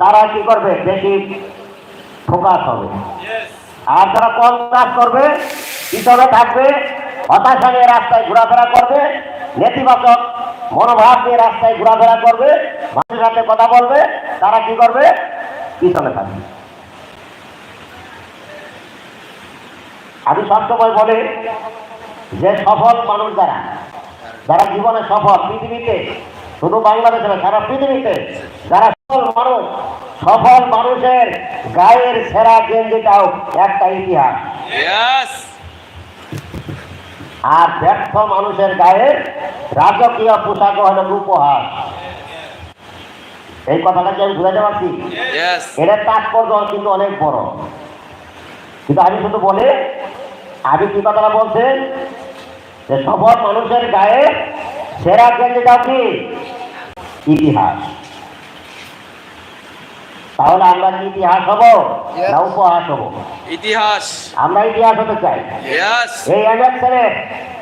তারা কি করবে? বেশি ফোকাস হবে। আর যারা কম কাজ করবে, পিছনে থাকবে, হতাশা নিয়ে রাস্তায় ঘোরাফেরা করবে, নেতিবাচক মনোভাব নিয়ে রাস্তায় ঘোরাফেরা করবে, মানুষের সাথে কথা বলবে, তারা কি করবে? পিছনে থাকবে। আমি সবসময় বলি যে সফল মানুষ যারা যারা জীবনে সফল পৃথিবীতে, শুধু বাংলাদেশে না, সারা পৃথিবীতে, যারা মানুষ সফল মানুষের গায়ের সেরা গেঞ্জিটাও একটা ইতিহাস। আর ব্যর্থ মানুষের গায়ের রাজকীয় পোশাক হলো উপহার। এই কথাটা কি আমি বুঝাতে পারছি. এটার তাৎপর্য কিন্তু অনেক বড়। কিন্তু আমি শুধু বলে আমি কি কথাটা বলছেন যে সফল মানুষের গায়ে সেরা গেঞ্জিটা কি? ইতিহাস। তাহলে আমরা কি ইতিহাস হব? না উপহাস হব? ইতিহাস। আমরা ইতিহাস হতে চাই। এই এমএক্সেনের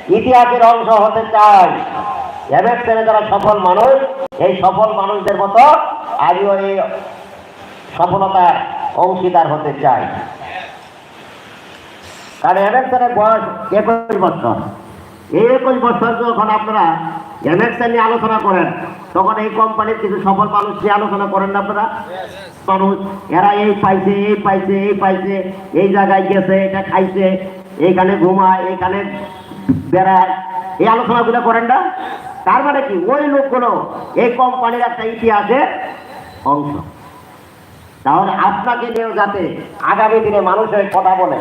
ইতিহাসের অংশ হতে চাই। এমএক্সেনে যারা সফল মানুষ এই সফল মানুষদের মতো আমিও এই সফলতার অংশীদার হতে চাই। কারণ বয়স একুশ বছর। এই একুশ বছর যখন আপনারা এমএক্সেন নিয়ে আলোচনা করেন তখন এই কোম্পানির কিছু সফল মানুষ নিয়ে আলোচনা করেন না আপনারা? মানুষ, এরা এই পাইছে এই পাইছে এই পাইছে, এই জায়গায় গেছে, এটা খাইছে, এইখানে ঘুমায়, এইখানে বেড়ায়। এই আলোচনাগুলো করেন না? তার মানে কি? ওই লোকগুলো এই কোম্পানির একটা ইতিহাসের অংশ। তাহলে আপনাকে নিয়েও যাতে আগামী দিনে মানুষের কথা বলে।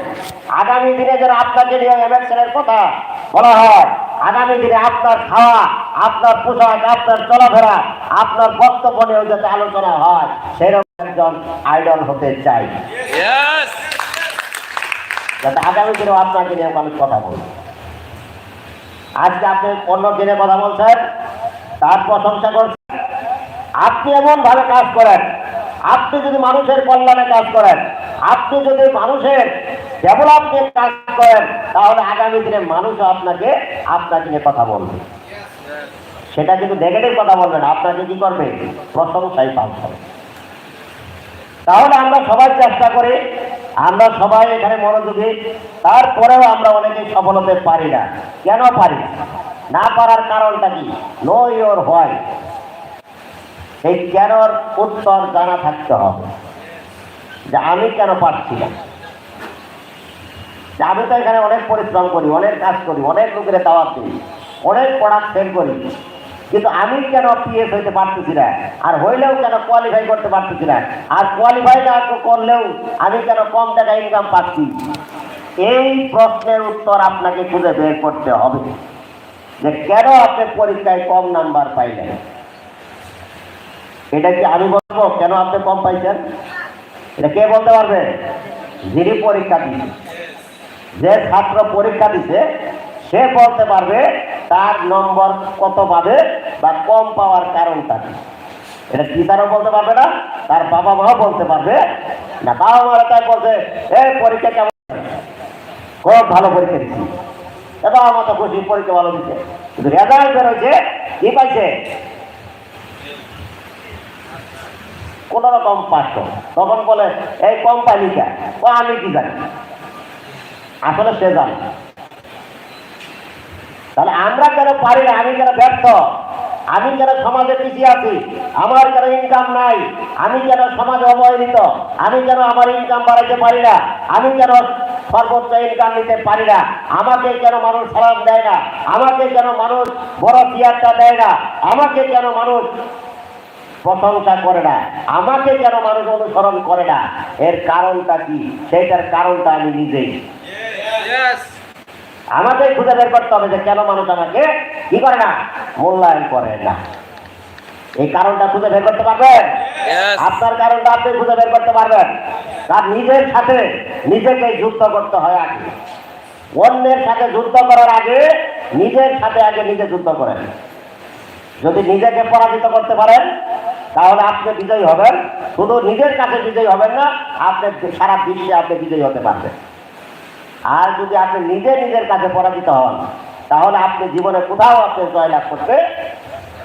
আগামী দিনে যেন আপনাকে নিয়ে এমএক্সেলের কথা বলা হয়। আগামী দিনে আপনার খাওয়া আপনার পোশাক আপনার চলাফেরা আপনার বক্তব্য নিয়েও যাতে আলোচনা হয় সেরকম একজন আইডল হতে চাই। যাতে আগামী দিনেও আপনাকে নিয়ে মানুষ কথা বলবে আজকে আপনি অন্য দিনে কথা বলছেন তার প্রশংসা করছেন। আপনি এমন ভাবে কাজ করেন আপনি যদি মানুষের কল্যাণে কাজ করেন আপনি যদি মানুষের ডেভেলপ নিয়ে কাজ করেন, তাহলে আগামী দিনে মানুষও আপনাকে আপনাকে নিয়ে কথা বলবে। সেটা কিন্তু নেগেটিভ কথা বলবে না, আপনাকে কি করবে? প্রশংসাই পাচ্ছে তাহলে আমরা সবাই চেষ্টা করি, আমরা সবাই এখানে মনোযোগী, তারপরেও আমরা অনেকে সফল হতে পারি না। কেন পারি? না? পারার কারণটা কি? নো ইয়োর হয় এই কেনর উত্তর জানা থাকতে হবে। যে আমি কেন পারছি না? আমি তো এখানে অনেক পরিশ্রম করি, অনেক কাজ করি, অনেক লোকের দাওয়াত দিই, অনেক প্রোডাক্ট সেল করি। কিন্তু আমি কেন পিএস হইতে পারতেছি না? আর হইলেও কেন কোয়ালিফাই করতে পারতেছি না? আর কোয়ালিফাই না করলেও আমি কেন কম টাকা ইনকাম পাচ্ছি? এই প্রশ্নের উত্তর আপনাকে খুঁজে বের করতে হবে। যে কেন আপনি পরীক্ষায় কম নাম্বার পাইলেন? এটা কি আমি বলব? কেন আপনি কম পাইছেন? এটা কে বলতে পারবে? যিনি পরীক্ষা দিচ্ছে যে ছাত্র পরীক্ষা দিছে, সে বলতে পারবে তার নম্বর কত পাবে বা কম পাওয়ার কারণটা কি। এটা টিচারও বলতে পারবে না, তার বাবা মাও বলতে পারবে না। বাবা মারা তাই বলছে, এ, পরীক্ষা কেমন? খুব ভালো পরীক্ষা দিচ্ছি। এবার আমার তো খুশি, পরীক্ষা ভালো দিচ্ছে। কিন্তু রেজাল্ট বেরোচ্ছে কি পাইছে? কোন রকম পাঁচশো তখন বলে, এই কম পাইলিকা আমি কি জানি? আসলে সে জানে তাহলে আমরা কেন পারি না? আমি কেন ব্যর্থ? আমি কেন সমাজে পিছিয়ে আছি? আমার কেন ইনকাম নাই? আমি কেন সমাজে অবহেলিত? আমি কেন আমার ইনকাম বাড়াইতে পারি না? আমি কেন সর্বোচ্চ ইনকাম নিতে পারি না? আমাকে কেন মানুষ সালাম দেয় না? আমাকে কেন মানুষ বড় চেয়ারটা দেয় না? আমাকে কেন মানুষ প্রশংসা করে না? আমাকে কেন মানুষ অনুসরণ করে না? এর কারণটা কি? সেইটার কারণটা আমি নিজেই. আমাদের খুঁজে বের করতে হবে যে কেন মানুষ আমাকে কি করে না? মূল্যায়ন করে না। এই কারণটা খুঁজে বের করতে পারবেন. আপনার কারণটা আপনি খুঁজে বের করতে পারবেন। তার নিজের সাথে নিজেকে যুদ্ধ করতে হয় আগে। অন্যের সাথে যুদ্ধ করার আগে নিজের সাথে আগে নিজে যুদ্ধ করেন। যদি নিজেকে পরাজিত করতে পারেন তাহলে আপনি বিজয়ী হবেন। শুধু নিজের কাছে বিজয়ী হবেন না আপনি সারা বিশ্বে আপনি বিজয়ী হতে পারবেন। আর যদি আপনি নিজে নিজের কাছে পরাজিত হন, তাহলে আপনি জীবনে কোথাও আপনি জয়লাভ করতে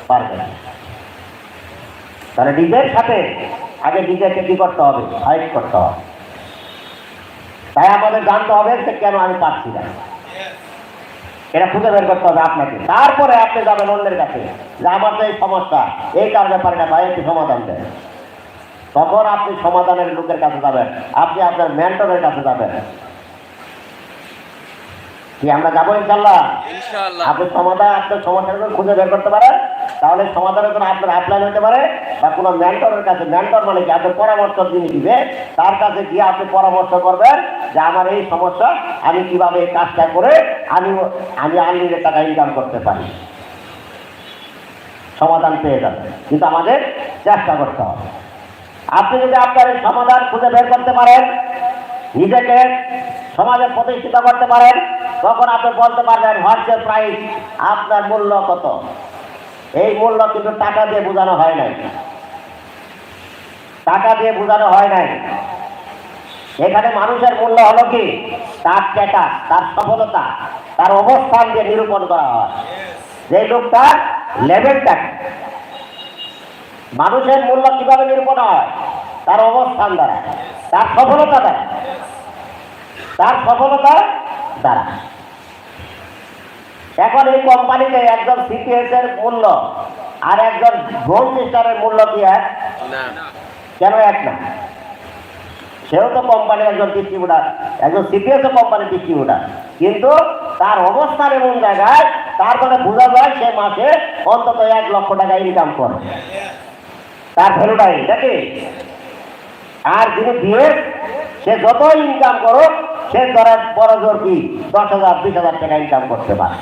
পারবেন তাহলে নিজের সাথে আগে নিজেকে কি করতে হবে? ফাইট করতে হবে। তাই আমাদের জানতে হবে যে কেন আমি পাচ্ছি না। এটা খুঁজে বের করতে হবে আপনাকে। তারপরে আপনি যাবেন অন্যের কাছে যে আমার তো এই সমস্যা, এই কারণে পারি না, ভাই, একটু সমাধান দেন। তখন আপনি সমাধানের লোকের কাছে যাবেন, আপনি আপনার মেন্টরের কাছে যাবেন। কি আমরা যাব ইনশাল্লাহ আপনি সমাধান আপনার সমস্যাগুলো খুঁজে বের করতে পারেন। তাহলে সমাধানের জন্য আপনার অ্যাপ্লাই হতে পারে বা কোনো মেন্টরের কাছে মেন্টর মানে কি? আপনার পরামর্শ যিনি দিবে তার কাছে গিয়ে আপনি পরামর্শ করবেন যে আমার এই সমস্যা আমি কীভাবে এই কাজটা করে আমি আমি আনলিমিটেড টাকা ইনকাম করতে পারি। সমাধান পেয়ে যাবে কিন্তু আমাদের চেষ্টা করতে হবে। আপনি যদি আপনার এই সমাধান খুঁজে বের করতে পারেন নিজেকে সমাজে প্রতিষ্ঠিত করতে পারেন, তখন আপনি বলতে পারবেন হোয়াটস প্রাইস আপনার মূল্য কত? এই মূল্য কিন্তু টাকা দিয়ে বোঝানো হয় নাই। টাকা দিয়ে বোঝানো হয় নাই। এখানে মানুষের মূল্য হলো কি? তার স্ট্যাটাস তার সফলতা, তার অবস্থান দিয়ে নিরূপণ করা হয়। যে লোকটার লেভেলটা। মানুষের মূল্য কীভাবে নিরূপণ হয়? তার অবস্থান দ্বারা, তার সফলতা দ্বারা। তার সফলতা দ্বারা। এখন এই কোম্পানিতে একজন সিপিএস এর মূল্য আর একজন গোল্ড স্টারের মূল্য কি এক? কেন এক না? সেও তো কোম্পানির একজন ডিস্ট্রিবিউটার একজন সিপিএস কোম্পানির ডিস্ট্রিবিউটার কিন্তু তার অবস্থান এমন জায়গায় তারপরে বোঝা যায় সে মাসে অন্তত এক লক্ষ টাকা ইনকাম করে। তার ভ্যালুটাই নাকি? আর যিনি দিয়ে সে যত ইনকাম করুক সে ধরেন বড় জোর কি? দশ হাজার বিশ হাজার টাকা ইনকাম করতে পারে।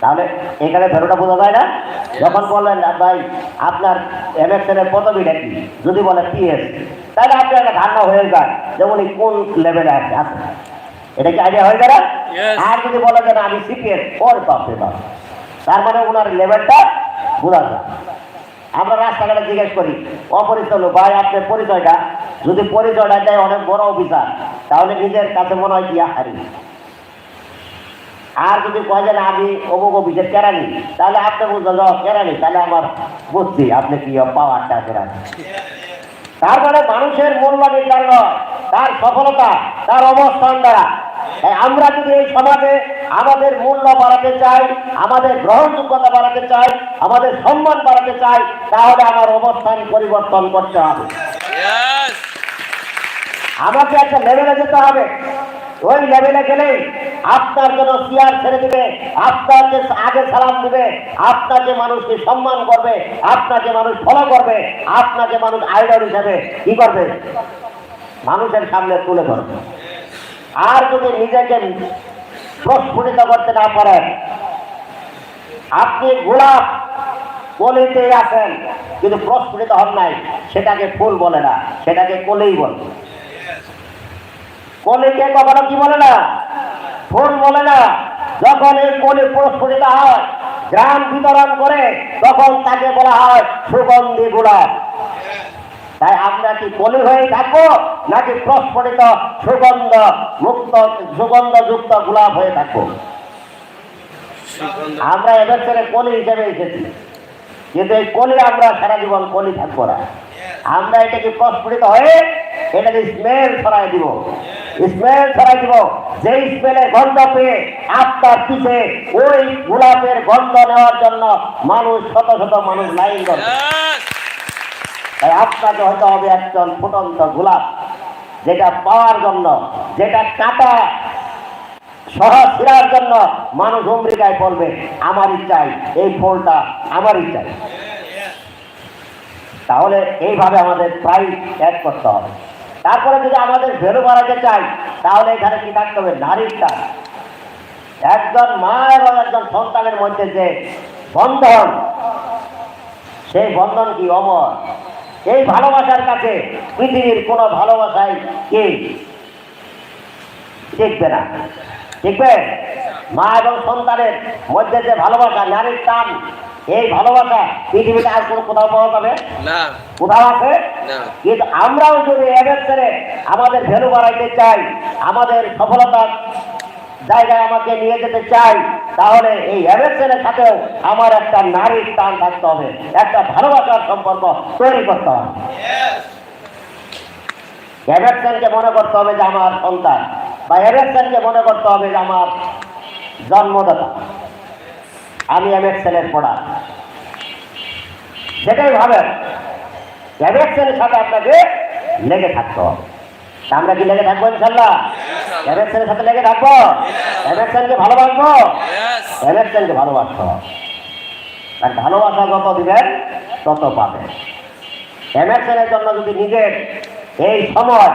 তাহলে এখানে ভ্যালুটা বোঝা যায় না? যখন বললেন ভাই আপনার এমএক্সএল এর পদবিটা কি? যদি বলে পিএস তাহলে আপনি একটা ধারণা হয়ে যায় যে উনি কোন লেভেলে আছে। আছে এটা কি আইডিয়া হয়ে? Yes. আর যদি বলে যে আমি সিপিএস ওর বাপ। তার মানে ওনার লেভেলটা বোঝা যায়। আমরা রাস্তাঘাটে জিজ্ঞেস করি অপরিচিত লোক ভাই আপনার পরিচয়টা? যদি পরিচয়টা দেয় অনেক বড় অফিসার তাহলে নিজের কাছে মনে হয় কি হারি আর যদি কয় যে আমি অমুক অফিসের কেরানি তাহলে আপনি বুঝলেন যে, ও, কেরানি তাহলে আমার বুঝছি আপনি কি পাওয়ারটা কেরানি? তার মানে মানুষের মূল্য নির্ধারণ তার সফলতা তার অবস্থান দ্বারা। আমরা যদি এই সমাজে আমাদের মূল্য বাড়াতে চাই আমাদের গ্রহণযোগ্যতা বাড়াতে চাই আমাদের সম্মান বাড়াতে চাই তাহলে আমার অবস্থান পরিবর্তন করতে হবে। আমাকে একটা লেভেলে যেতে হবে। ওই লেভেলে গেলেই আপনার জন্য চেয়ার ছেড়ে দিবে আপনাকে আগে সালাম দিবে আপনাকে মানুষকে সম্মান করবে আপনাকে মানুষ ফলো করবে আপনাকে মানুষ আইডল হিসেবে কি করবে? মানুষের সামনে তুলে ধরবে। আর যদি নিজেকে প্রস্ফুটিত করতে না পারেন, আপনি গোলাপ কলিতে আছেন কিন্তু প্রস্ফুটিত হন নাই, সেটাকে ফুল বলে না, সেটাকে কলেই বলে। কলিকে কখনো কি বলে না? ফুল বলে না। যখন এই কলি প্রস্ফুটিত হয়, গ্রাম বিতরণ করে তখন তাকে বলা হয় সুগন্ধি গোলাপ। তাই আমরা কি কলি হয়ে থাকব? নাকি প্রস্ফুটিত সুগন্ধ মুক্ত সুগন্ধযুক্ত গোলাপ হয়ে থাকব? আমরা এদের ছেড়ে কলি হিসেবে এসেছি। কিন্তু এই কলি আমরা সারা জীবন কলি থাকব না। আমরা এটাকে প্রস্ফুটিত হয়ে এটাকে স্মেল ছড়াই দিব? স্মেল ছড়াই দিব। যে স্মেলে গন্ধ পেয়ে আপনার পিছে ওই গোলাপের গন্ধ নেওয়ার জন্য মানুষ শত শত মানুষ লাইন করবে তাই আপনাকে হতে হবে একজন ফুটন্ত গোলাপ, যেটা পাওয়ার জন্য, যেটা কাটা সহজ ফেরার জন্য মানুষ আমেরিকায় বলবে আমারই চাই এই ফুলটা আমারই চাই তাহলে এইভাবে আমাদের প্রাইস অ্যাড করতে হবে। তারপরে যদি আমাদের ভেরু বাড়াতে চাই, তাহলে এখানে কি থাকতে হবে? নারীর টান একজন মা এবং একজন সন্তানের মধ্যে যে বন্ধন, সেই বন্ধন কি অমর? এই ভালোবাসার কাছে পৃথিবীর কোনো ভালোবাসাই কি টিকবে না। টিকবে মা এবং সন্তানের মধ্যে যে ভালোবাসা নারীর টান এই ভালোবাসা পৃথিবীতে আর কোনো কোথাও পাওয়া যাবে? না। কোথাও আছে? কিন্তু আমরাও যদি এদের ছেড়ে আমাদের ভ্যালু বাড়াইতে চাই আমাদের সফলতা জায়গায় আমাকে নিয়ে যেতে চাই, তাহলে এই এমএসএনের সাথেও আমার একটা নারীর টান থাকতে হবে, একটা ভালোবাসার সম্পর্ক তৈরি করতে হবে। এভারসনকে মনে করতে হবে যে আমার সন্তান, বা এভারসনকে মনে করতে হবে যে আমার জন্মদাতা। আমি এমএক্সেলের পড়া। সেটাই ভাবেন এভারসনের সাথে আপনাকে লেগে থাকতে হবে। আমরা কি লেগে থাকব ইনশাল্লাহ সাথে লেগে থাকব? এভারসনকে ভালোবাসবো? ভালোবাসতে হবে আর ভালোবাসা যত দিবেন তত পাবেন। এমএসএনের জন্য যদি নিজের এই সময়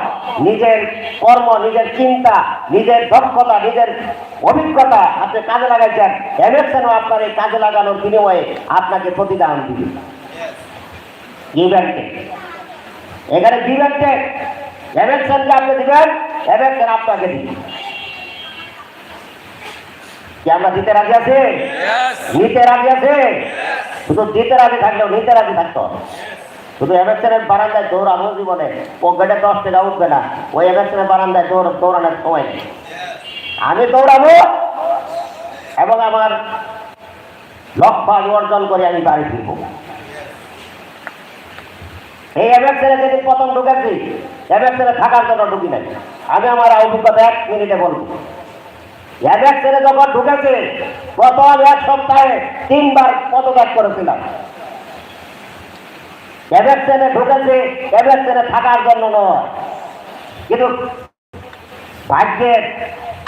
নিজের কর্ম নিজের চিন্তা নিজের দক্ষতা নিজের অভিজ্ঞতা আপনি কাজে লাগাইছেন এমএসএনও আপনার এই কাজে লাগানোর বিনিময়ে আপনাকে প্রতিদান দিবে। এখানে ইভেন্টে এমএসএনকে আপনি দিবেন এমএসএন আপনাকে দিবে কি আমরা দিতে রাজি আছি. নিতে রাজি আছে? শুধু দিতে রাজি থাকলেও নিতে রাজি থাকতো। শুধু এমএসএনের বারান্দায় দৌড়ানো জীবনে। ও গেটে দশ টাকা উঠবে না। ওই এমএসএনের বারান্দায় দৌড় দৌড়ানোর সময়। নেই আমি দৌড়াবো এবং আমার লক্ষ্য আমি অর্জন করে আমি বাড়ি ফিরব। এই এমএসএনে যেদিন প্রথম ঢুকেছি এমএসএনে থাকার জন্য ঢুকি নাই। আমি আমার অভিজ্ঞতা এক মিনিটে বলব। এমএসএনে যখন ঢুকেছে, প্রথম এক সপ্তাহে তিনবার পদত্যাগ করেছিলাম। এমএসএনে ঢুকেছে এমএসএনে থাকার জন্য নয়। কিন্তু ভাগ্যের,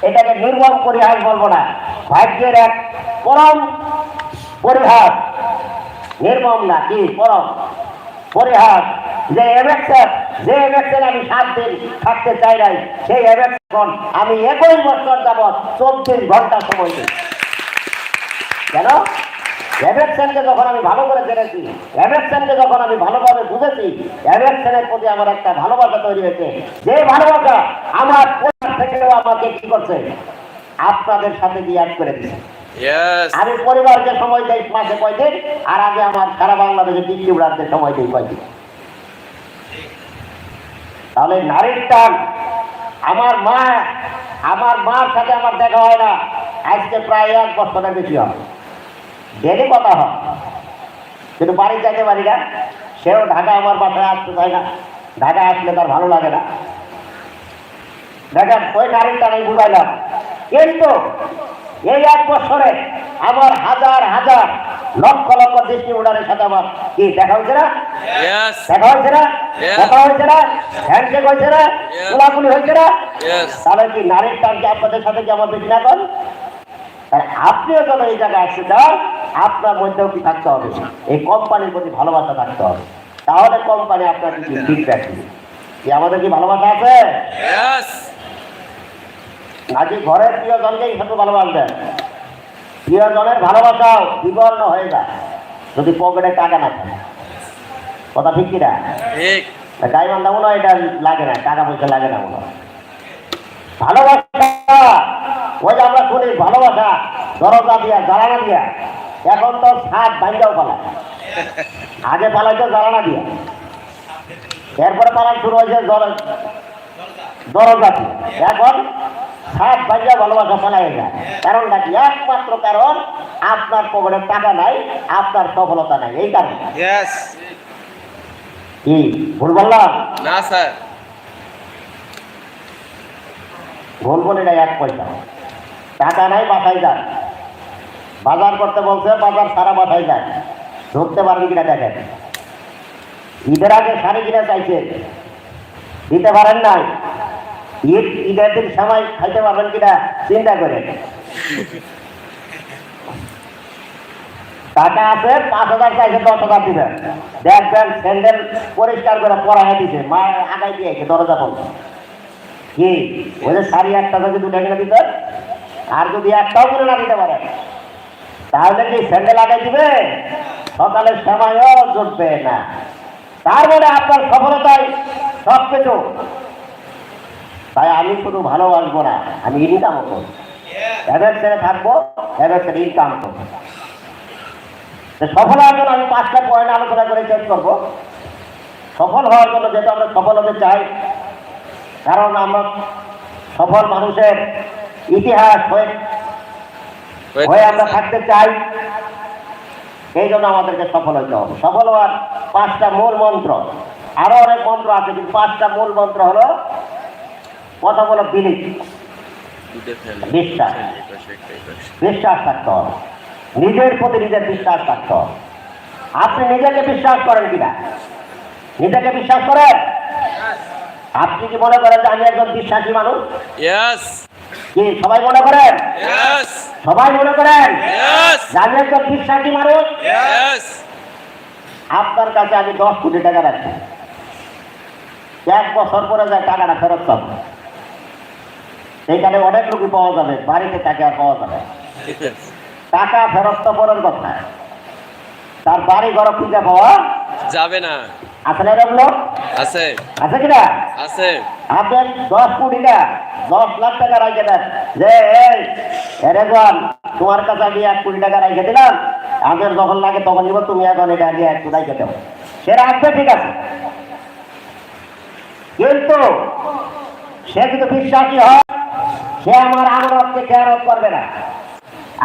এটাকে নির্মম পরিহাস বলব না। ভাগ্যের এক পরম পরিহাস নির্মম না, কি পরম পরিহাস যে এমএক্সের যে আমি সাত দিন থাকতে চাই নাই সেই আমি একুশ বছর যাবৎ চব্বিশ ঘণ্টা সময় দিই। কেন? যখন আমি ভালো করে জেনেছি যখন আমি ভালোভাবে বুঝেছি প্রতি আমার একটা ভালোবাসা তৈরি হয়েছে। যে ভালোবাসা আমার পরিবার থেকেও আমাকে কি করছে? আপনাদের সাথে দিয়ে অ্যাড করে দিচ্ছে আমি পরিবারকে সময় দেই মাসে কয়দিন আর আগে আমার সারা বাংলাদেশে ডিস্ট্রিবিউটারদের সময় দেই কয়দিন। তাহলে নারীর টান। আমার মা, আমার মার সাথে আমার দেখা হয় না। আজকে প্রায় এক বছরের বেশি হয় ডেলি কথা হয়। কিন্তু বাড়ি যেতে পারি না। সেও ঢাকা আমার বাসায় আসতে চায় না। ঢাকা আসলে তার ভালো লাগে না। দেখেন, ওই নারীর টান বুঝাইলাম। কিন্তু এই এক বছরে আমার হাজার হাজার লক্ষ লক্ষ ডিস্ট্রিবিউটারের সাথে আমার কি দেখা হয়েছে না? দেখা হয়েছে না? দেখা হয়েছে না? হ্যান্ডশেক হয়েছে না. গোলাগুলি হয়েছে না? তাহলে কি নারীর টান কি আপনাদের সাথে কি আমার বেশি না আপনিও যখন এই জায়গায় আসতে চান আপনার মধ্যেও কি থাকতে হবে? এই কোম্পানির প্রতি ভালোবাসা থাকতে হবে। তাহলে কোম্পানি আপনার কি ফিডব্যাক দিবে? কি আমাদের কি ভালোবাসা আছে? নাকি ঘরের প্রিয়জনকেই শুধু ভালোবাসবেন প্রিয়জনের ভালোবাসাও বিবর্ণ হয়ে যায় যদি পকেটে টাকা না থাকে। কথা ঠিক কিনা? গাই বান্ধা মনে এটা লাগে না টাকা পয়সা লাগে না মনে ভালোবাসা ওই যে আমরা শুনি ভালোবাসা দরজা দিয়া জ্বালানা দিয়া এখন তো সাত বাইন্দাও পালায় আগে পালাইতো জ্বালানা দিয়া। এরপরে পালান শুরু হয়েছে দর- দরজা দিয়ে। এখন সাত বাইন্দা ভালোবাসা পালাই যায় কারণটা কি? একমাত্র কারণ আপনার পকেটে টাকা নাই আপনার সফলতা নাই। এই কারণে। কি? ভুল বললাম? না স্যার। ভুল বলে নাই এক পয়সা। টাকা নাই বাসায় যান। বাজার করতে বলছে বাজার সারা বাসায় যান। ধরতে পারবি কিনা দেখেন। ঈদের আগে শাড়ি কিনা চাইছে দিতে পারেন নাই। ঈদ ঈদের দিন সময় খাইতে পারবেন কিনা চিন্তা করে টাকা আছে, পাঁচ হাজার চাইছে, দশ হাজার দিবেন। দেখবেন স্যান্ডেল পরিষ্কার করে পরা দিছে মা আগাই দিয়েছে দরজা বন্ধ। কি? ওই শাড়ি একটা যদি দুটো কিনে দিতে আর যদি একটাও কিনে না দিতে পারে তাহলে কি স্যান্ডেল আগে দিবে সকালের সময়ও জুটবে না। তার মানে আপনার সফলতায় সব কিছু তাই আমি শুধু ভালোবাসবো না আমি ইনকামও করব। এদের ছেড়ে থাকব এদের ছেড়ে ইনকাম করব। সফল হওয়ার জন্য আমি পাঁচটা পয়েন্ট আলোচনা করে শেষ করব। সফল হওয়ার জন্য যেহেতু আমরা সফল হতে চাই কারণ আমরা সফল মানুষের ইতিহাস হয়ে হয়ে আমরা থাকতে চাই এই জন্য আমাদেরকে সফল হইতে হবে। সফল হওয়ার পাঁচটা মূল মন্ত্র। আরও অনেক মন্ত্র আছে কিন্তু পাঁচটা মূল মন্ত্র হলো কথা বলো বিলিপ বিশ্বাস। বিশ্বাস থাকতে হবে। নিজের প্রতি নিজের বিশ্বাস থাকতে হবে। আপনি নিজেকে বিশ্বাস করেন কিনা? নিজেকে বিশ্বাস করেন? আপনি কি মনে করেন যে আমি একজন বিশ্বাসী মানুষ? কি সবাই মনে করেন? সবাই মনে করেন? আমি একজন বিশ্বাসী মানুষ. আপনার কাছে আমি দশ কোটি টাকা রাখছি। এক বছর পরে যায় টাকাটা ফেরত পাবো। এইখানে অনেক লোকই পাওয়া যাবে বাড়িতে টাকা আর পাওয়া যাবে টাকা ফেরত তো পরের কথা। তার বাড়ি ঘর খুঁজে পাওয়া যাবে না। আসলে এরকম লোক? আছে। আছে কিনা? আছে। আপনার দশ কোটি না দশ লাখ টাকা রাখে দেন। যে এই তোমার কাছে আমি এক কোটি টাকা রেখে দিলাম। আগের যখন লাগে তখন নিব তুমি এখন এটা সে রাখবে ঠিক আছে। কিন্তু সে যদি বিশ্বাসী হয়। সে আমার আমানতকে খেয়ারত করবে না।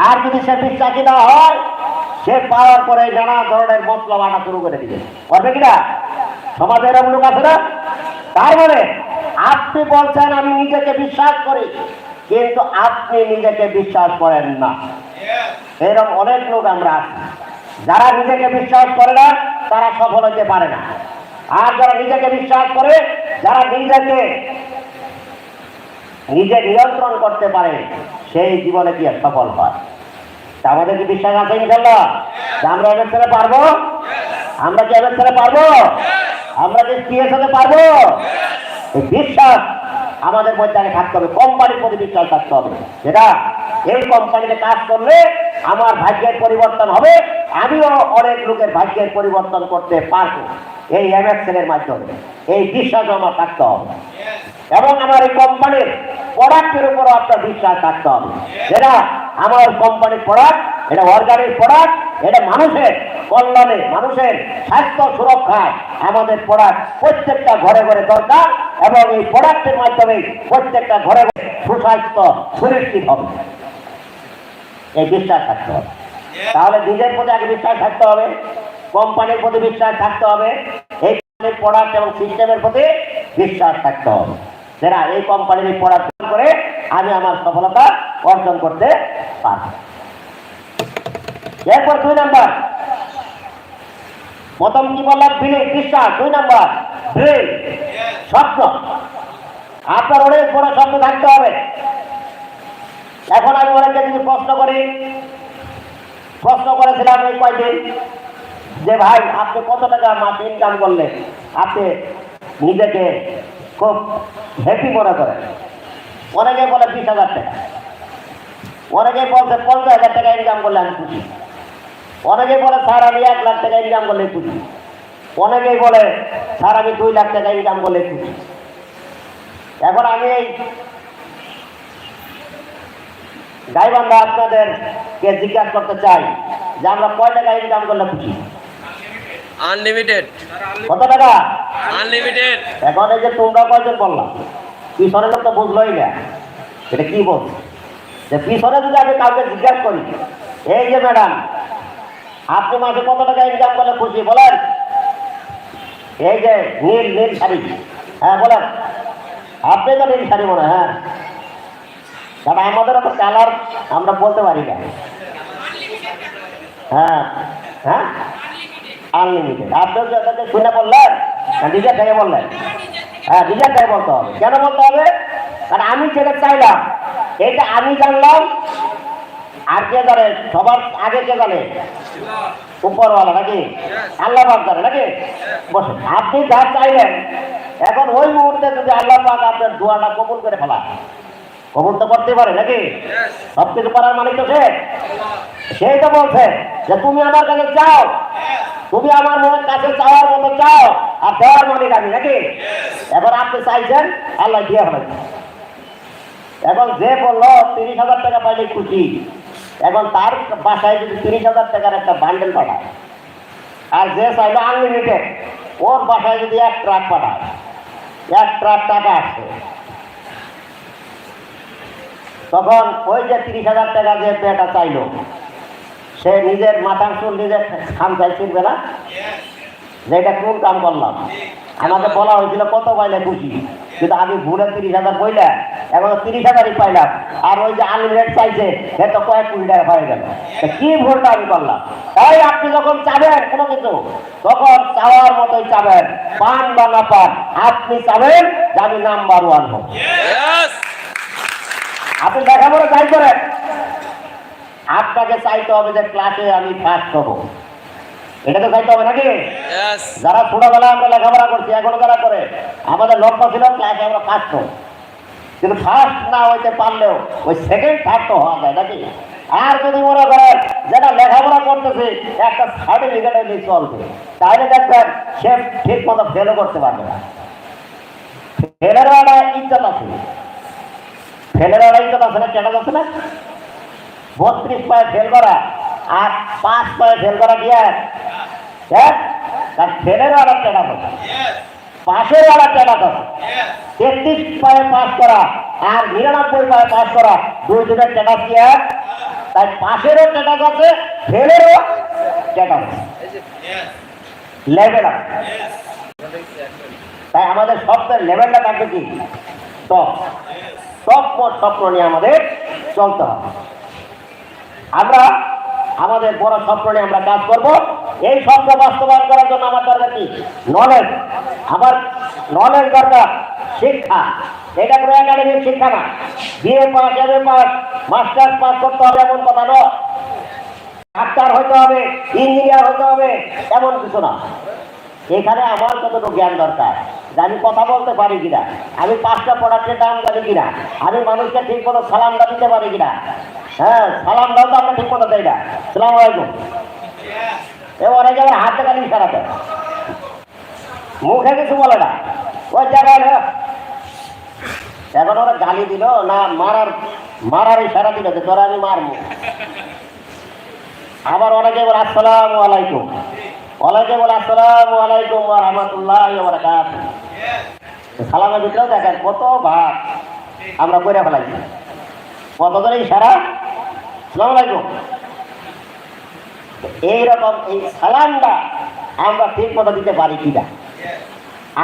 আর যদি সে বিশ্বাসী না হয়, সে পাওয়ার পরে নানা ধরনের মতলব আনা শুরু করে দিবে। করবে কিনা সমাজে এরকম লোক আছে না? তার মানে আপনি বলছেন আমি নিজেকে বিশ্বাস করি, কিন্তু আপনি নিজেকে বিশ্বাস করেন না। এরকম অনেক লোক আমরা আছি। যারা নিজেকে বিশ্বাস করে না, তারা সফল হতে পারে না। আর যারা নিজেকে বিশ্বাস করে, যারা নিজেকে নিজে নিয়ন্ত্রণ করতে পারে, সেই জীবনে কি সফল হয়? আমাদের কি বিশ্বাস আছে ইনশাল্লাহ? যে আমরা এদের ছেড়ে পারব? আমরা কি এদের ছেড়ে পারব? আমরা কি পিএস হতে পারব? বিশ্বাস আমাদের মধ্যে থাকতে হবে, কোম্পানির প্রতি বিশ্বাস থাকতে হবে। যেটা এই কোম্পানিতে কাজ করলে আমার ভাগ্যের পরিবর্তন হবে আমিও অনেক লোকের ভাগ্যের পরিবর্তন করতে পারব এই এমএক্সেল এর মাধ্যমে। এই বিশ্বাস আমার থাকতে হবে। এবং আমার এই কোম্পানির প্রোডাক্টের উপরও আপনার বিশ্বাস থাকতে হবে। যেটা আমার কোম্পানির প্রোডাক্ট এটা অর্গানিক প্রোডাক্ট এটা মানুষের কল্যাণে, মানুষের স্বাস্থ্য সুরক্ষায় আমাদের প্রোডাক্ট প্রত্যেকটা ঘরে ঘরে দরকার এবং এই প্রোডাক্টের মাধ্যমে প্রত্যেকটা ঘরে ঘরে সুস্বাস্থ্য সুনিশ্চিত হবে। এই বিশ্বাস থাকতে হবে। তাহলে নিজের প্রতি আগে বিশ্বাস থাকতে হবে, কোম্পানির প্রতি বিশ্বাস থাকতে হবে এই কোম্পানির প্রোডাক্ট এবং সিস্টেমের প্রতি বিশ্বাস থাকতে হবে। যারা এই কোম্পানির এই প্রোডাক্ট করে, আমি আমার সফলতা অর্জন করতে পারব। এরপর দুই নাম্বার। প্রথম কি বললাম? বিলি, বিশ্বাস। দুই নাম্বার। ড্রিল স্বপ্ন। আপনার অনেক বড় স্বপ্ন থাকতে হবে। এখন আমি অনেককে যদি প্রশ্ন করি প্রশ্ন করেছিলাম এই কয়দিন? যে ভাই, আপনি কত টাকা মাসে ইনকাম করলেন? আপনি নিজেকে খুব হ্যাপি মনে করেন। অনেকে বলে বিশ হাজার টাকা। অনেকে বলছে পঞ্চাশ হাজার টাকা ইনকাম করলে আমি খুশি। অনেকে বলে, স্যার, আমি এক লাখ টাকা ইনকাম করলে খুশি। অনেকেই বলে, স্যার, আমি দুই লাখ টাকা ইনকাম করলে খুশি। এখন আমি এই গাইবান্ধা আপনাদেরকে জিজ্ঞাসা করতে চাই যে আমরা কয় টাকা ইনকাম করলে খুশি? আনলিমিটেড কত টাকা? আনলিমিটেড এখন এই যে তোমরা কয়জন বললাম পিছনে লোক তো বুঝলোই না। এটা কি বলছে যে পিছনে যদি আমি কাউকে জিজ্ঞাসা করি এই যে ম্যাডাম আপনি মাসে কত টাকা ইনকাম করলে খুশি বলেন? এই যে নীল নীল শাড়ি। হ্যাঁ বলেন। আপনি তো নীল শাড়ি মনে হ্যাঁ। কারণ আমাদের তো কালার আমরা বলতে পারি না। হ্যাঁ হ্যাঁ? আনলিমিটেড শুনে বললেন? না নিজের থেকে বললেন। হ্যাঁ নিজের থেকে বলতে হবে। কেন বলতে হবে? কারণ আমি যেটা চাইলাম। এটা আমি জানলাম আর কে জানে সবার আগে কে জানে? উপরওয়ালা নাকি? আল্লাহ পাক জানে নাকি? বসে আপনি যা চাইলেন এখন ওই মুহূর্তে যদি আল্লাহ পাক আপনার দোয়াটা কবুল করে ফেলা কবুল তো করতে পারে নাকি? সব কিছু করার মালিক তো সে। সেই তো বলছে যে তুমি আমার কাছে চাও। তুমি আমার মনের কাছে চাওয়ার মতো চাও আর দেওয়ার মালিক আমি নাকি? এখন আপনি চাইছেন, আল্লাহ দিয়ে হবে। এখন যে বলল, তিরিশ হাজার টাকা পাইলে খুশি। এখন তার বাসায় যদি তিরিশ হাজার টাকার একটা বান্ডেল পাঠায়। আর যে চাইলো আনলিমিটেড ওর বাসায় যদি এক ট্রাক পাঠায়, এক ট্রাক টাকা আসছে তখন ওই যে তিরিশ হাজার টাকা যে মেয়েটা চাইলো সে নিজের মাথার চুল নিজের খান চাই ছিলবে না? যে এটা কোন কাম করলাম আমাকে বলা হয়েছিল কত পাইলে খুশি? কিন্তু আমি ভুলে তিরিশ হাজার বইলে এখন তিরিশ হাজারই পাইলাম। আর ওই যে আনলিমিটেড চাইছে সে তো কয়েক কোটি টাকা হয়ে গেল। কি ভুলটা আমি করলাম? তাই আপনি যখন চাবেন কোনো কিছু তখন চাওয়ার মতোই চাবেন। পান বা না পান আপনি চাবেন যে আমি নাম্বার ওয়ান হব! আপনি লেখাপড়া চাই করেন আপনাকে চাইতে হবে যে ক্লাসে আমি ফার্স্ট হব। এটা তো চাইতে হবে নাকি! যারা ছোটবেলায় আমরা লেখাপড়া করছি এখনও যারা করে আমাদের লক্ষ্য ছিল ক্লাসে আমরা ফার্স্ট হব। কিন্তু ফার্স্ট না হইতে পারলেও ওই সেকেন্ড থার্ড তো হওয়া যায় নাকি? আর যদি মনে করেন যেটা লেখাপড়া করতেছে একটা সার্টিফিকেটে নিয়ে চলবে তাহলে দেখবেন সে ঠিক মতো ফেলও করতে পারবে না। ফেলেরও একটা ইজ্জত আছে। ফেলের একটা ইজ্জত আছে না? কেন আছে না? বত্রিশ পায়ে ফেল করা আর পাঁচ পায়ে ফেল করা কি হ্যাঁ তার ফেলেরও একটা টেটা আছে পাশের একটা টেটা আছে তেত্রিশ পায়ে পাস করা আর নিরানব্বই পায়ে পাস করা। দুই দুটোর টেটা কি তাই পাশেরও টেটা আছে ফেলেরও আছে লেভেল তাই আমাদের স্বপ্নের লেভেলটা থাকবে কি? টপ। টপ মোট স্বপ্ন নিয়ে আমাদের চলতে হবে। আমরা আমাদের বড় স্বপ্ন নিয়ে আমরা কাজ করব। এই স্বপ্ন বাস্তবায়ন করার জন্য আমার দরকার কি? নলেজ আমার নলেজ দরকার। শিক্ষা। এটা কোনো একাডেমিক শিক্ষা না। BA pass M A pass masters pass করতে হবে এমন কথা নয়। ডাক্তার হতে হবে ইঞ্জিনিয়ার হতে হবে, এমন কিছু না। এখানে আমার কতটুকু জ্ঞান দরকার, যে আমি কথা বলতে পারি কিনা, আমি পাঁচটা প্রোডাক্টের দাম জানি কিনা, আমি মানুষকে ঠিক মতো সালামটা দিতে পারি কিনা হ্যাঁ সালাম দাও তো, আমরা ঠিক মতো দেয় না। সালাম আলাইকুম। এ অনেক জায়গায় হাতে গালি ইশারা দেয় মুখে কিছু বলে না। ওই জায়গায় এখন ওরা গালি দিল, না, মারার মারার ইশারা দিল যে তোরা আমি মারবো। আবার অনেকে বলে, আসসালামু আলাইকুম। অনেকে বলে, আসসালামু আলাইকুম রাহমাতুল্লাহি সালামের ভিতরেও দেখেন কত ভাগ আমরা করে ফেলাইছি। কত করে ইশারা? এইরকম এই সালামটা আমরা ঠিক মতো দিতে পারি কিনা?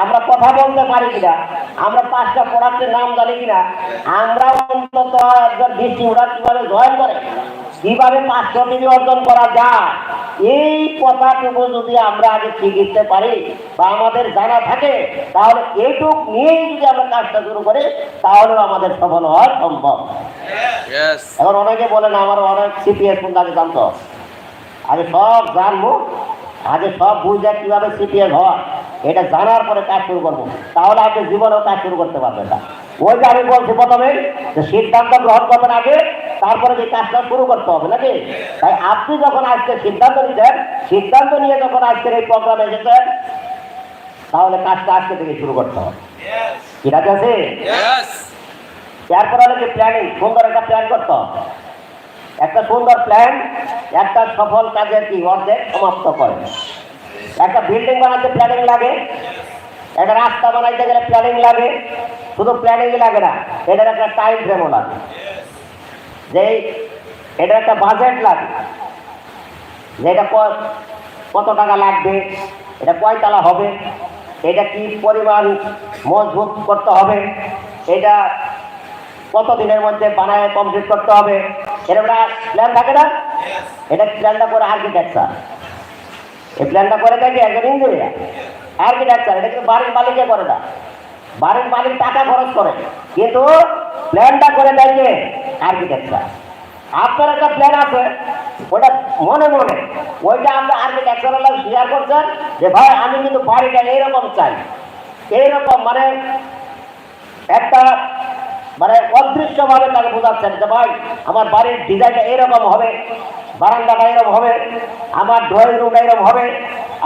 আমরা কথা বলতে পারি কিনা? আমরা পাঁচটা পড়াতে নাম জানি কিনা? আমরা অন্তত একজন করে। কীভাবে পাঁচশো অর্জন করা যায় এই কথাটুকু যদি আমরা আগে শিখিতে পারি বা আমাদের জানা থাকে তাহলে এইটুক নিয়েই যদি আমরা কাজটা শুরু করি তাহলেও আমাদের সফল হওয়া সম্ভব! এখন অনেকে বলেন আমার অনেক সিপিএস কোন আগে জানতো? আগে সব জানব। আগে সব বুঝে কীভাবে সিপিএস হয় এটা জানার পরে কাজ শুরু করব। তাহলে আপনি জীবনেও কাজ শুরু করতে পারবেন না। ওই যে আমি বলছি প্রথমে যে সিদ্ধান্ত গ্রহণ করবেন আগে তারপরে যে কাজটা শুরু করতে হবে নাকি? তাই আপনি যখন আজকে সিদ্ধান্ত নিতেন সিদ্ধান্ত নিয়ে যখন আজকের এই প্রোগ্রামে এসেছেন তাহলে কাজটা আজকে থেকে শুরু করতে হবে। ঠিক আছে! এরপর হলো যে প্ল্যানিং সুন্দর একটা প্ল্যান করতে হবে। একটা সুন্দর প্ল্যান একটা সফল কাজের কি অর্ধেক সমাপ্ত করে। একটা বিল্ডিং বানাতে প্ল্যানিং লাগে একটা রাস্তা বানাইতে গেলে প্ল্যানিং লাগে শুধু প্ল্যানিং লাগে না এটার একটা টাইম ফ্রেমও লাগে। যে এটা একটা বাজেট লাগবে। যে এটা কত টাকা লাগবে এটা কয়তলা হবে এটা কি পরিমাণ মজবুত করতে হবে এটা কত দিনের মধ্যে বানায় কমপ্লিট করতে হবে এরকম একটা প্ল্যান থাকে না? এটা প্ল্যানটা করে আর্কিটেকচার এই প্ল্যানটা করে দেখে একজন ইঞ্জিনিয়ার আর্কিটেকচার এটা কিন্তু বাড়ির মালিকে করে না। বাড়ির মালিক টাকা খরচ করে। কিন্তু প্ল্যানটা করে দেয় আর্কিটেক্টরা আপনার একটা প্ল্যান আছে, ওটা মনে মনে, ওইটা আমরা আর্কিটেক্টরাল শেয়ার করছেন যে ভাই আমি কিন্তু বাড়িটা এইরকম চাই। এইরকম মানে একটা মানে অদৃশ্যভাবে তাকে বোঝাচ্ছেন যে ভাই, আমার বাড়ির ডিজাইনটা এরকম হবে, বারান্দাটা এরকম হবে, আমার ড্রয়িং রুমটা এরকম হবে,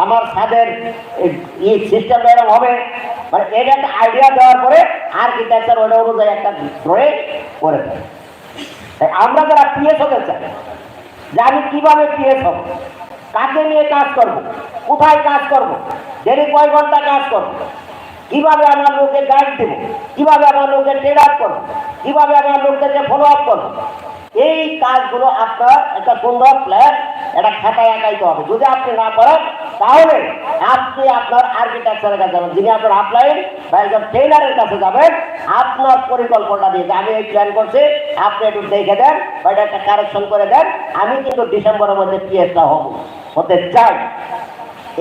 আমার ছাদের ই সিস্টেমটা এরকম হবে। মানে এটা একটা আইডিয়া দেওয়ার পরে আর্কিটেকচার ওটা অনুযায়ী একটা ড্রয়িং করে দেয়। তাই আমরা যারা পিএস হতে চাই, যে আমি কীভাবে পিএস হব, কাকে নিয়ে কাজ করব, কোথায় কাজ করব ডেলি কয় ঘণ্টা কাজ করব কীভাবে আমার লোকে গাইড দেবো? কীভাবে আমার লোকে ট্রেড আপ করব? কীভাবে আমার লোকদেরকে ফলো আপ করব? এই কাজগুলো আপনার একটা সুন্দর প্ল্যান একটা খাতায় আঁকাইতে হবে। যদি আপনি না করেন, তাহলে আপনি আপনার আর্কিটেকচারের কাছে যাবেন, যিনি আপনার আপলাইন বা একজন ট্রেনারের কাছে যাবেন, আপনার পরিকল্পনা দিয়ে আমি এই প্ল্যান করছি, আপনি একটু দেখে দেন বা এটা একটা কারেকশন করে দেন, আমি কিন্তু ডিসেম্বরের মধ্যে পিএসটা হব। হতে চাই।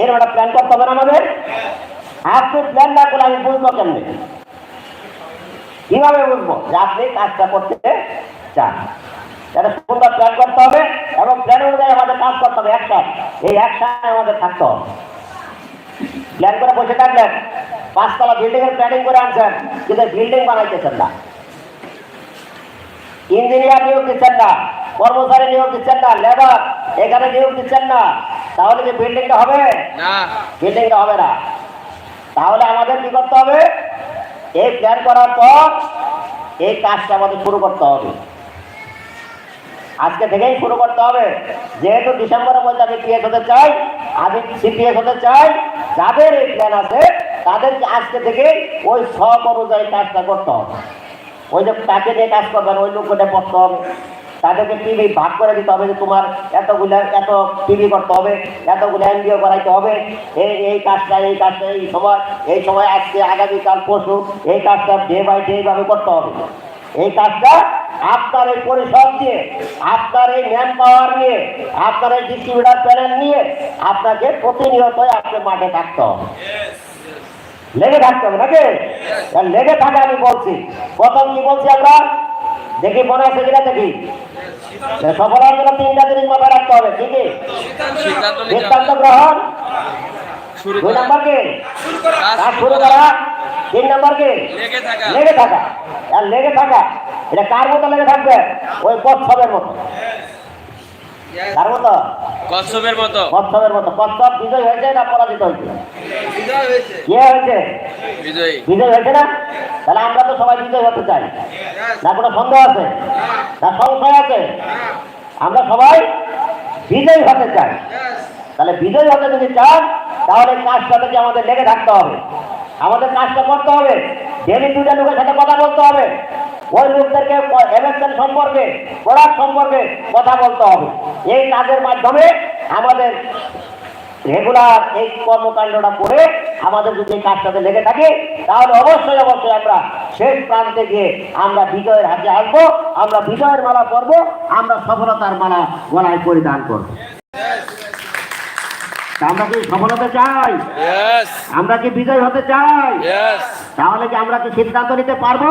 এর একটা প্ল্যান করতে হবে আমাদের? আপনি প্ল্যান না করলে আমি বুঝব কেমনি কীভাবে বুঝব যে আপনি কাজটা করতে চান। এটা সুন্দর প্ল্যান করতে হবে এবং প্ল্যান অনুযায়ী আমাদের কাজ করতে হবে এই আমাদের থাকতে হবে। প্ল্যান করে বসে থাকলেন পাঁচতলা বিল্ডিং এর প্ল্যানিং করে আনছেন কিন্তু বিল্ডিং বানাইতেছেন না। ইঞ্জিনিয়ার নিয়োগ দিচ্ছেন না কর্মচারী নিয়োগ দিচ্ছেন না লেবার এখানে নিয়োগ দিচ্ছেন না। তাহলে কি বিল্ডিংটা হবে? না। বিল্ডিংটা হবে না। তাহলে আমাদের কি করতে হবে? এই প্ল্যান করার পর এই কাজটা আমাদের শুরু করতে হবে। আজকে থেকেই শুরু করতে হবে। যেহেতু ডিসেম্বরের মধ্যে আমি পিএস হতে চাই, আমি সিপিএস হতে চাই, যাদের এই প্ল্যান আছে, তাদেরকে আজকে থেকে ওই শখ অনুযায়ী কাজটা করতে হবে। ওই যে তাকে নিয়ে কাজ করবেন, ওই লোকটা পড়তে হবে। তাদেরকে টিভি ভাগ করে দিতে হবে যে তোমার এতগুলো এত টিভি করতে হবে এতগুলো এনজিও করাইতে হবে। এই এই কাজটা এই কাজটা এই সময় এই সময় আজকে আগামীকাল পরশু এই কাজটা ডে বাই ডে ভাবে করতে হবে। এই কাজটা আপনার এই পরিষদ দিয়ে আপনার এই ম্যান পাওয়ার নিয়ে আপনার এই ডিস্ট্রিবিউটার প্যানেল নিয়ে আপনাকে প্রতিনিয়তই আপনার মাঠে থাকতে হবে। লেগে থাকতে হবে নাকি? লেগে থাকা আমি বলছি। প্রথম কি বলছি আমরা? দেখি মনে আছে কিনা দেখি। সফল হওয়ার জন্য তিনটা জিনিস মাথায় রাখতে হবে কি কি? সিদ্ধান্ত নিতে গ্রহণ। দুই নম্বর কি? কাজ শুরু করা। তিন নম্বর কি? লেগে থাকা। লেগে থাকা। আর লেগে থাকা এটা কার মতো লেগে থাকবে? ওই পথ সবের মতো। কার মতো? কচ্ছপের মতো। কচ্ছপের মতো। কচ্ছপ বিজয় হয়েছে না পরাজিত হয়েছে? কে হয়েছে? বিজয়ী। বিজয় হয়েছে না? তাহলে আমরা তো সবাই বিজয় হতে চাই। না কোনো সন্দেহ আছে? না সংশয় আছে? আমরা সবাই বিজয় হতে চাই। তাহলে বিজয় হতে যদি চান তাহলে কাজটা থেকে আমাদের লেগে থাকতে হবে। আমাদের কাজটা করতে হবে। ডেলি দুইটা লোকের সাথে কথা বলতে হবে ওই লোকদেরকে ইলেকশন সম্পর্কে প্রোডাক্ট সম্পর্কে কথা বলতে হবে। এই কাজের মাধ্যমে আমাদের রেগুলার এই কর্মকাণ্ডটা করে আমাদের যদি এই কাজটাতে লেগে থাকে তাহলে অবশ্যই অবশ্যই আমরা শেষ প্রান্তে গিয়ে আমরা বিজয়ের হাতে আসব আমরা বিজয়ের মালা পরবো আমরা সফলতার মালা গলায় পরিধান করব। আমরা কি সফলতা চাই? আমরা কি বিজয় হতে চাই? তাহলে কি আমরা কি সিদ্ধান্ত নিতে পারব?